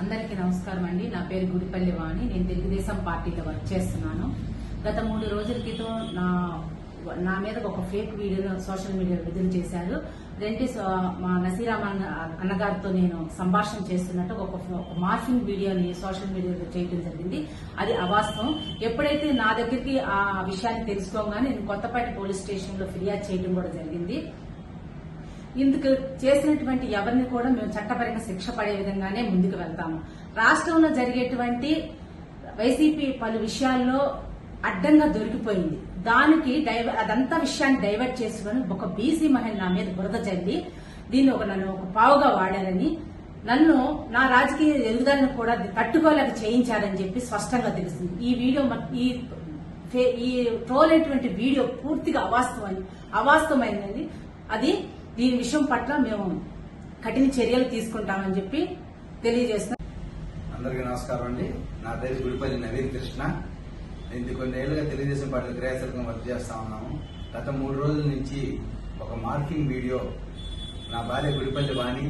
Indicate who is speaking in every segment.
Speaker 1: అందరికీ నమస్కారం అండి. నా పేరు గుడిపల్లి వాణి. నేను తెలుగుదేశం పార్టీలో వర్క్ చేస్తున్నాను. గత మూడు రోజుల క్రితం నా నా మీద ఒక ఫేక్ వీడియోను సోషల్ మీడియా విడుదల చేశారు. రెంటి మా నసీరామన్ అన్నగారితో నేను సంభాషణ చేస్తున్నట్టు ఒక ఒక మార్ఫింగ్ వీడియోని సోషల్ మీడియాలో చేయడం జరిగింది. అది అవాస్తవం. ఎప్పుడైతే నా దగ్గరికి ఆ విషయాన్ని తెలుసుకోగానే నేను కొత్తపేట పోలీస్ స్టేషన్లో ఫిర్యాదు చేయడం కూడా జరిగింది. ఇందుకు చేసినటువంటి ఎవరిని కూడా మేము చట్టపరంగా శిక్ష పడే విధంగానే ముందుకు వెళ్తాము. రాష్ట్రంలో జరిగేటువంటి వైసీపీ పలు విషయాల్లో అడ్డంగా దొరికిపోయింది. దానికి అదంతా విషయాన్ని డైవర్ట్ చేసుకుని ఒక బీసీ మహిళ నా మీద బురద చల్లి దీన్ని ఒక నన్ను ఒక పావుగా వాడారని నన్ను నా రాజకీయ ఎదుగుదలను కూడా తట్టుకోలేక చేయించారని చెప్పి స్పష్టంగా తెలుస్తుంది. ఈ వీడియో మ- ఈ ఈ ట్రోల్ అయినటువంటి వీడియో పూర్తిగా అవాస్తవం అవాస్తవమైనది అది దీని విషయం పట్ల మేము కఠిన చర్యలు తీసుకుంటామని చెప్పి తెలియజేస్తున్నాం.
Speaker 2: అందరికీ నమస్కారం అండి. నా పేరు గుడిపల్లి నవీన్ కృష్ణ. నేను కొన్ని ఏళ్ళుగా తెలుగుదేశం పార్టీ క్రియాశీలకంగా వర్క్ చేస్తా ఉన్నాము. గత మూడు రోజుల నుంచి ఒక మార్కింగ్ వీడియో నా భార్య గుడిపల్లి వాణి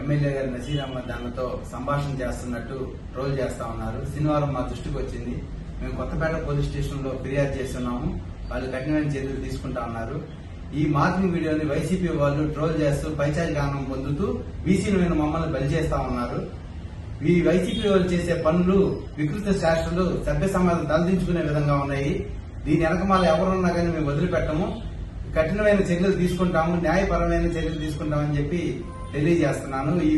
Speaker 2: ఎమ్మెల్యే గారి నసీర్ అహ్మద్ దానితో సంభాషణ చేస్తున్నట్టు ట్రోల్ చేస్తా ఉన్నారు. శనివారం మా దృష్టికి వచ్చింది. మేము కొత్తపేట పోలీస్ స్టేషన్లో ఫిర్యాదు చేస్తున్నాము. వాళ్ళు కఠినమైన చర్యలు తీసుకుంటా ఉన్నారు. ఈ మార్కింగ్ వీడియోని వైసీపీ వాళ్ళు ట్రోల్ చేస్తూ పైచారి గానం పొందుతూ బీసీల మీద మమ్మల్ని బలి చేస్తా ఉన్నారు. ఈ వైసీపీ వాళ్ళు చేసే పనులు వికృత శాస్త్రాలు సభ్య సమాజం తలదించుకునే విధంగా ఉన్నాయి. దీని వెనకమాల ఎవరున్నా కానీ మేము వదిలిపెట్టము. కఠినమైన చర్యలు తీసుకుంటాము న్యాయపరమైన చర్యలు తీసుకుంటామని చెప్పి తెలియజేస్తున్నాను. ఈ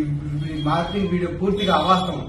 Speaker 2: మార్కింగ్ వీడియో పూర్తిగా అవాస్తవం.